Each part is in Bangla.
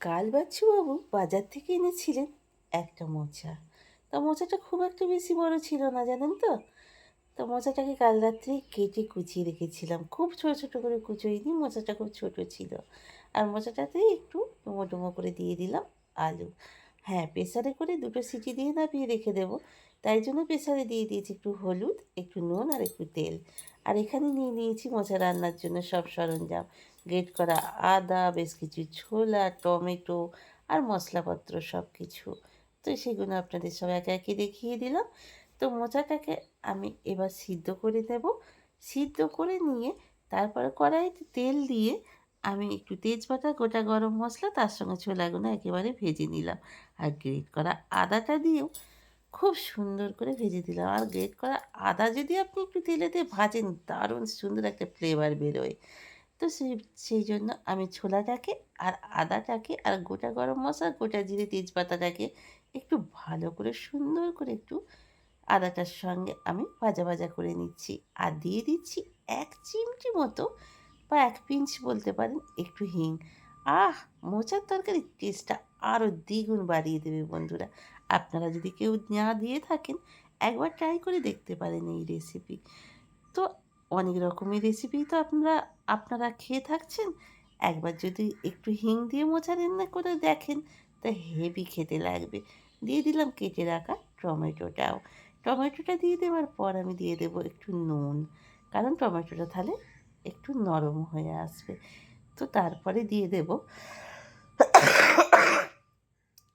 কাল বাচ্চুবাবু বাজার থেকে এনেছিলেন একটা মোচা। তা মোচাটা খুব একটা বেশি বড় ছিল না, জানেন তো? তো মোচাটাকে কাল রাত্রে কেটে কুচিয়ে রেখেছিলাম। খুব ছোটো ছোটো করে কুচোইনি মোচাটা খুব ছোটো ছিল। আর মোচাটাতে একটু ডুমো ডুমো করে দিয়ে দিলাম আলু। হ্যাঁ প্রেসারে করে দুটো সিটি দিয়ে নামিয়ে রেখে দেবো। তাই জন্য প্রেসারে দিয়ে দিয়েছি একটু হলুদ, একটু নুন আর একটু তেল। আর এখানে নিয়ে নিয়েছি মোচা রান্নার জন্য সব সরঞ্জাম। গ্রেট করা আদা, বেশ কিছু ছোলা, টমেটো আর মশলাপত্র সব কিছু তো সেগুলো আপনাদের সব একে একে দেখিয়ে দিলাম। তো মোচাটাকে আমি এবার সিদ্ধ করে দেব সিদ্ধ করে নিয়ে তারপরে কড়াইতে তেল দিয়ে আমি একটু তেজপাতা, গোটা গরম মশলা, তার সঙ্গে ছোলাগুলো একেবারে ভেজে নিলাম। আর গ্রেট করা আদাটা দিয়েও খুব সুন্দর করে ভেজে দিলাম। আর গ্রেট করা আদা যদি আপনি একটু তেলেতে ভাজেন, দারুণ সুন্দর একটা ফ্লেভার বেরোয়। তো সেই সেই জন্য আমি ছোলাটাকে আর আদাটাকে আর গোটা গরম মশলা, গোটা জিরে তেজপাতাটাকে একটু ভালো করে, সুন্দর করে একটু আদাটার সঙ্গে আমি ভাজা ভাজা করে নিচ্ছি। আর দিয়ে দিচ্ছি এক চিমটি মতো বা এক পিঞ্চ বলতে পারেন একটু হিং। আহ! মোচার তরকারির টেস্টটা আরও দ্বিগুণ বাড়িয়ে দেবে বন্ধুরা। আপনারা যদি কেউ না দিয়ে থাকেন, একবার ট্রাই করে দেখতে পারেন এই রেসিপি তো অনেক রকমের রেসিপি তো আপনারা আপনারা খেয়ে থাকছেন। একবার যদি একটু হিং দিয়ে মোচা রান্না করে দেখেন, তা হেভি খেতে লাগবে। দিয়ে দিলাম কেটে রাখা টমেটোটাও। টমেটোটা দিয়ে দেওয়ার পর আমি দিয়ে দেবো একটু নুন। কারণ টমেটোটা তাহলে একটু নরম হয়ে আসবে। তো তারপরে দিয়ে দেব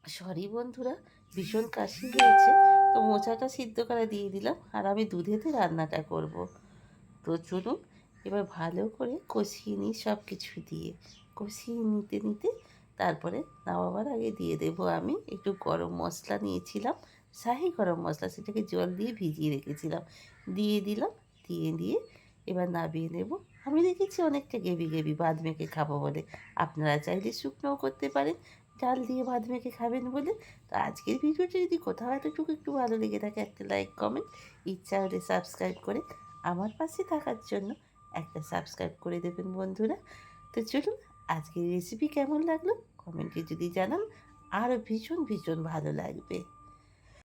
সরি বন্ধুরা, ভীষণ কাশি হয়েছে। তো মোচাটা সিদ্ধ করে দিয়ে দিলাম আর আমি দুধেতে রান্নাটা করব। তো এবার ভালো করে কষিয়ে নিই সব কিছু দিয়ে। কষিয়ে নিতে নিতে তারপরে নামাবার আগে দিয়ে দেব আমি একটু গরম মশলা নিয়েছিলাম, শাহি গরম মশলা, সেটাকে জল দিয়ে ভিজিয়ে রেখেছিলাম। দিয়ে দিলাম, দিয়ে দিয়ে এবার নামিয়ে নেব। আমি দেখেছি অনেকটা গেবি গেবি বাদ মেখে খাব বলে। আপনারা চাইলে শুকনোও করতে পারেন, ডাল দিয়ে ভাত মেখে খাবেন বলে। তো আজকের ভিডিওটা যদি কোথাও এতটুকু একটু ভালো লেগে থাকে, একটা লাইক, কমেন্ট ইচ্ছা হলে সাবস্ক্রাইব করে আমার পাশে থাকার জন্য একটা সাবস্ক্রাইব করে দেবেন বন্ধুরা। তো চলুন আজকের রেসিপি কেমন লাগল? কমেন্টে যদি জানান, আরও ভীষণ ভীষণ ভালো লাগবে।